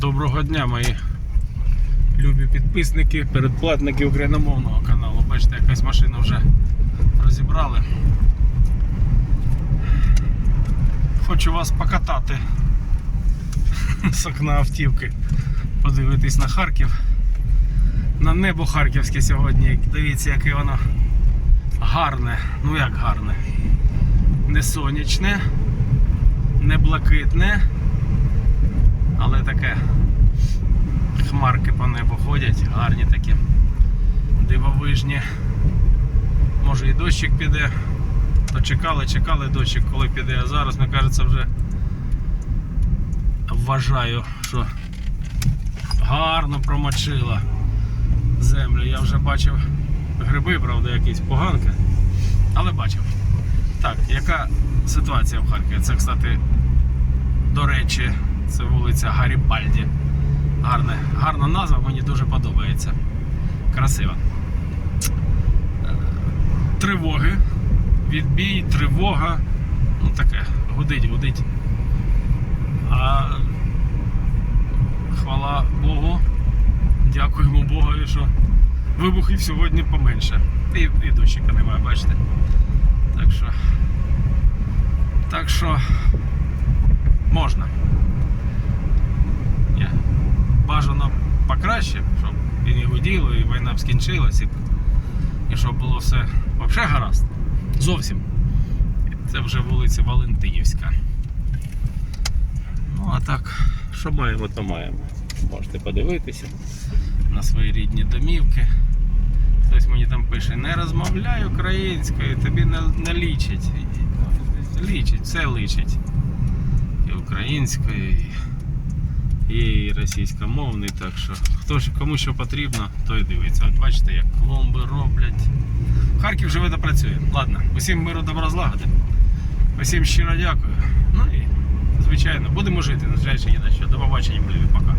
Доброго дня, мої любі підписники, передплатники україномовного каналу. Бачите, якась машина вже розібрали. Хочу вас покатати з окна автівки, подивитись на Харків. На небо харківське сьогодні. Дивіться, яке воно гарне. Ну як гарне. Не сонячне, не блакитне, таке хмарки по небу ходять, гарні такі, дивовижні. Може і дощик піде. То чекали, чекали дощик, коли піде, а зараз, мені кажеться, вже вважаю, що гарно промочила землю. Я вже бачив гриби, правда, якісь поганки, але бачив. Так, яка ситуація в Харкові? Це, кстати, до речі, це вулиця Гарібальді. Гарне, гарна назва, мені дуже подобається. Красива. Е, Тривоги. Відбій, тривога. Ну таке, гудить, гудить. А хвала Богу. Дякуємо Богові, що вибухів сьогодні поменше. І, і дощика немає, бачите. Так що. Так що можна. Ні. Бажано покраще, щоб і не гуділо, і війна б скінчилась, і, і щоб було все взагалі гаразд. Зовсім. Це вже вулиця Валентинівська. Ну а так, що маємо, то маємо. Можете подивитися на свої рідні домівки. Хтось мені там пише, не розмовляй українською, тобі не, не лічить. Лічить, все лічить. І українською, і російськомовний, так що хто ж кому що потрібно, той дивиться. От бачите, як кломби роблять. Харків живе та працює. Ладно, усім миру добра. Усім щиро дякую. Ну і звичайно, будемо жити, незважаючи ні на що. До побачення, любі, пока.